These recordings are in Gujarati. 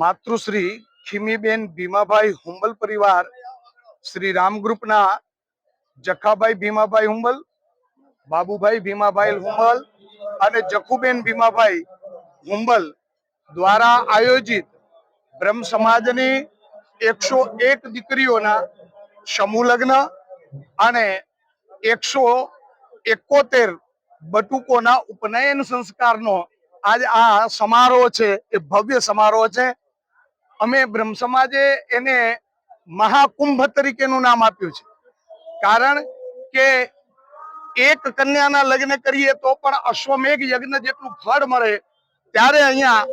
માતૃશ્રી ખીમીબેન ભીમાભાઈ હુંબલ પરિવાર શ્રી રામ ગ્રુપના જખાભાઈ ભીમાભાઈ હુંબલ, બાબુભાઈ ભીમાભાઈ હુંબલ અને જખુબેન ભીમાભાઈ હુંબલ દ્વારા આયોજિત બ્રહ્મ સમાજની એકસો એક દીકરીઓના સમૂહ લગ્ન અને એકસો એકોતેર બટુકોના ઉપનયન સંસ્કારનો આજ આ સમારોહ છે, એ ભવ્ય સમારોહ છે. અમે બ્રહ્મ સમાજે એને મહાકુંભ તરીકેનું નામ આપ્યું છે. કારણ કે એક કન્યાના લગ્ન કરીએ તો પણ અશ્વમેઘ યજ્ઞ જેટલું ફળ મળે, ત્યારે અહીંયા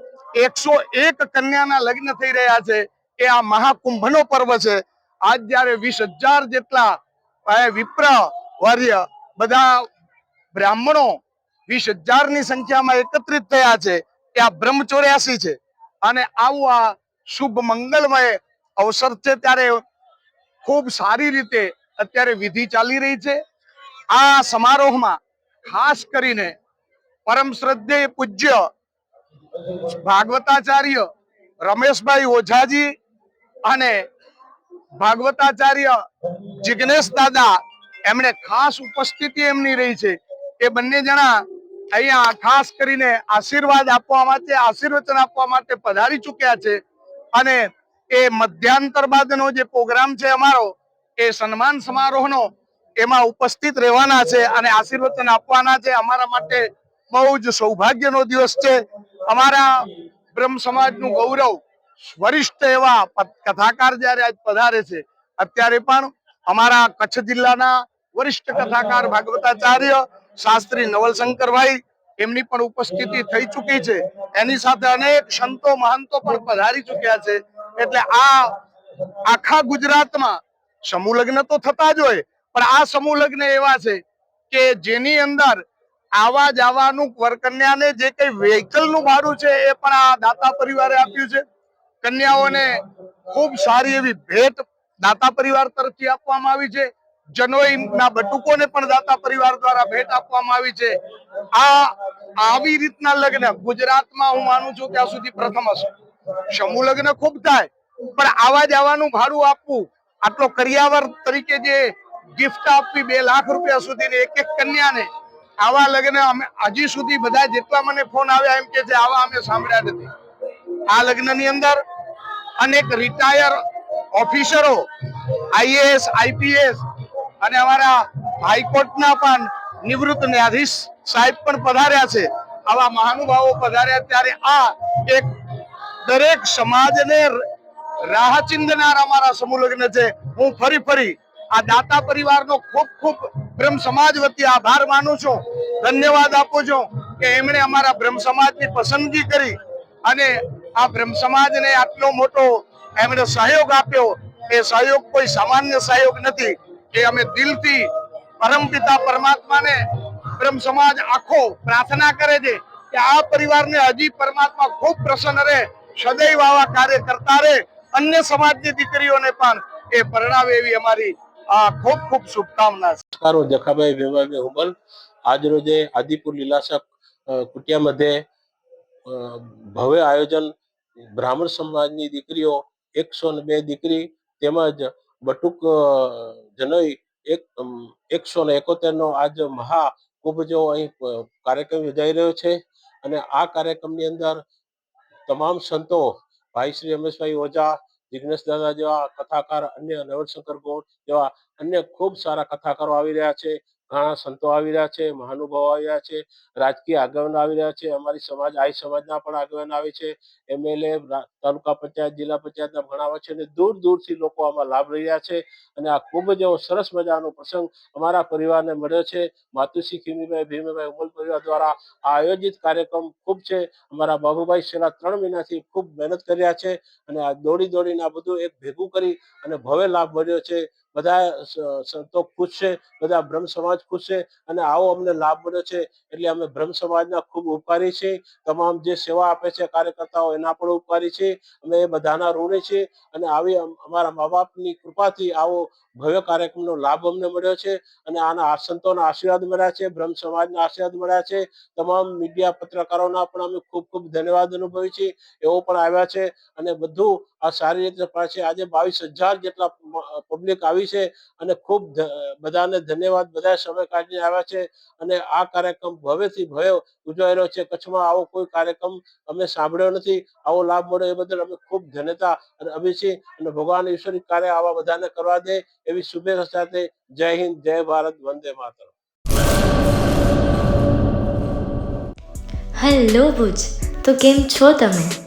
એકસો એક કન્યાના લગ્ન થઈ રહ્યા છે. એ આ મહાકુંભનો પર્વ છે. આજ જયારે વીસ હજાર જેટલા વિપ્ર, વર્ય બધા બ્રાહ્મણો વીસ હજારની સંખ્યામાં એકત્રિત થયા છે. એ આ બ્રહ્મ ચોર્યાસી છે. અને આવું આ શુભ મંગલમય અવસર છે ત્યારે ખૂબ સારી રીતે અત્યારે વિધિ ચાલી રહી છે. આ સમારોહમાં ખાસ કરીને પરમ શ્રદ્ધેય પૂજ્ય ભાગવતાચાર્ય રમેશભાઈ ઓઝાજી અને ભાગવતાચાર્ય જિગ્નેશ દાદા એમણે ખાસ ઉપસ્થિતિ એમની રહી છે. એ બંને જણા અહીંયા ખાસ કરીને આશીર્વાદ આપવા માટે, આશીર્વચન આપવા માટે પધારી ચૂક્યા છે. અને એ મધ્યાંતર બાદનો જે પ્રોગ્રામ છે અમારો, એ સન્માન સમારોહનો એમાં ઉપસ્થિત રહેવાના છે અને આશીર્વચન આપવાના છે. અમારા માટે બહુ જ સૌભાગ્યનો દિવસ છે. અમારા બ્રહ્મ સમાજનું ગૌરવ વરિષ્ઠ એવા કથાકાર જ્યારે આજ પધારે છે, અત્યારે પણ અમારા કચ્છ જિલ્લાના વરિષ્ઠ કથાકાર ભાગવતાચાર્ય શાસ્ત્રી નવલશંકરભાઈ એમની પણ ઉપસ્થિતિ થઈ ચૂકી છે. એની સાથે અનેક સંતો મહંતો પણ પધારી ચૂક્યા છે. એટલે આ આખા ગુજરાતમાં સમૂહ લગ્ન તો થતા જ હોય, પણ આ સમૂહ લગ્ન એવા છે કે જેની અંદર આવા જવાનું વરકન્યાને જે કઈ વેહિકલનું ભાડું છે એ પણ આ દાતા પરિવારે આપ્યું છે. કન્યાઓને ખૂબ સારી એવી ભેટ દાતા પરિવાર તરફથી આપવામાં આવી છે. જનોઈના બટુકોને પણ દાતા પરિવાર દ્વારા ભેટ આપવામાં આવી છે. આ આવી રીતના લગ્ન ગુજરાતમાં હું માનું છું ત્યાં સુધી પ્રથમ હશે. સમૂહ લગ્ન ખૂબ થાય, પણ આવા જવાનું ભાડું આપવું, આટલો કરિયાવર તરીકે જે ગિફ્ટ આપવી બે લાખ રૂપિયા સુધીની એક એક કન્યાને, આવા લગ્ન અમે હજી સુધી બધા જેટલા મને ફોન આવ્યા એમ કે છે, આવા અમે સાંભળ્યા નથી. આ લગ્નની અંદર અનેક રિટાયર ઓફિસરો આઈએએસ આઈપીએસ અને અમારા હાઈકોર્ટના પણ નિવૃત્ત ન્યાયાધીશ સાહેબ પણ પધાર્યા છે. આવા મહાનુભાવો પધાર્યા ત્યારે આ એક દરેક સમાજને રાહ ચિંધનાર અમારા સમૂહ લગ્ન છે. હું ફરી ફરી આ દાતા પરિવારનો ખૂબ ખૂબ બ્રહ્મ સમાજ વતી આભાર માનું છું. ધન્યવાદ આપું છું કે એમણે અમારા બ્રહ્મ સમાજની પસંદગી કરી અને આ બ્રહ્મ સમાજને આટલો મોટો એમણે સહયોગ આપ્યો. એ સહયોગ કોઈ સામાન્ય સહયોગ નથી. કે અમે દિલથી પરમપિતા પરમાત્માને બ્રહ્મ સમાજ આખો પ્રાર્થના કરે છે કે આ પરિવારને હજી પરમાત્મા ખૂબ પ્રસન્ન રહે, સદૈવ આવા કાર્ય કરતા રહે, અન્ય સમાજની દીકરીઓને પણ એ પરણાવે એવી અમારી આ ખૂબ ખૂબ શુભકામના નમસ્કારો, જખાભાઈ વેવાભાઈ હુબલ. આજ આદિપુર લીલાશક કુટિયા મધ્ય ભવ્ય આયોજન બ્રાહ્મણ સમાજની દીકરીઓ, એકસો ને બે દીકરી તેમજ બટુક જનોઈ એક એકસો ને એકોતેર નો આજ મહા કુંભ જો અહીં કાર્યક્રમ યોજાઈ રહ્યો છે. અને આ કાર્યક્રમની અંદર તમામ સંતો, ભાઈ શ્રી રમેશભાઈ ઓઝા, જિગ્નેશ દાદા જેવા કથાકાર, અન્ય નવલશંકર ગોળ જેવા અન્ય ખૂબ સારા કથાકારો આવી રહ્યા છે. ઘણા સંતો આવી રહ્યા છે, મહાનુભાવો આવી રહ્યા છે, રાજકીય આગેવાનો આવી રહ્યા છે, અમારી સમાજ, આઈ સમાજના પણ આગેવાનો આવે છે, એમએલએ તાલુકા પંચાયત, જિલ્લા પંચાયતના ઘણા છે અને દૂર દૂરથી લોકો આમાં લાભ રહ્યા છે અને આ ખૂબ જ એવો સરસ મજાનો પ્રસંગ અમારા પરિવારને મળ્યો છે. માતુશ્રી ખીમીભાઈ, ભીમભાઈ, ઉમલ પરિવાર દ્વારા આ આયોજિત કાર્યક્રમ ખૂબ છે. અમારા બાબુભાઈ છેલ્લા ત્રણ મહિનાથી ખૂબ મહેનત કર્યા છે અને આ દોડી દોડીને આ બધું એક ભેગું કરી અને ભવ્ય લાભ મળ્યો છે. બધા સંતો ખુશ છે, બધા બ્રહ્મ સમાજ ખુશ છે અને આવો અમને લાભ મળ્યો છે એટલે અમે બ્રહ્મ સમાજના ખૂબ ઉપકારી છે. તમામ જે સેવા આપે છે કાર્યકર્તાઓ એના પણ ઉપકારી છે. અમે એ બધાના ઋણી છે અને આવી અમારા મા બાપની કૃપાથી આવો ભવ્ય કાર્યક્રમનો લાભ અમને મળ્યો છે અને આના સંતોના આશીર્વાદ મળ્યા છે, બ્રહ્મ સમાજના આશીર્વાદ મળ્યા છે. તમામ મીડિયા પત્રકારોના પણ અમે ખૂબ ખૂબ ધન્યવાદ અનુભવી છીએ. એવો પણ આવ્યા છે અને બધું આ સારી રીતે થાય આજે બાવીસ હજાર જેટલા પબ્લિક આવી છે અને ખૂબ બધાને ધન્યવાદ. બધા સમય કાઢીને આવ્યા છે અને આ કાર્યક્રમ ભવ્યથી ભવ્ય ઉજવાયેલો છે. કચ્છમાં આવો કોઈ કાર્યક્રમ અમે સાંભળ્યો નથી. આવો લાભ મળ્યો એ બદલ અમે ખૂબ ધન્યતા અને અભિષી અને ભગવાન ઈશ્વરી કાર્ય આવા બધાને કરવા દે એવી શુભેચ્છા સાથે જય હિન્દ, જય ભારત, વંદે માતરમ. હેલો ભુજ, તો કેમ છો તમે?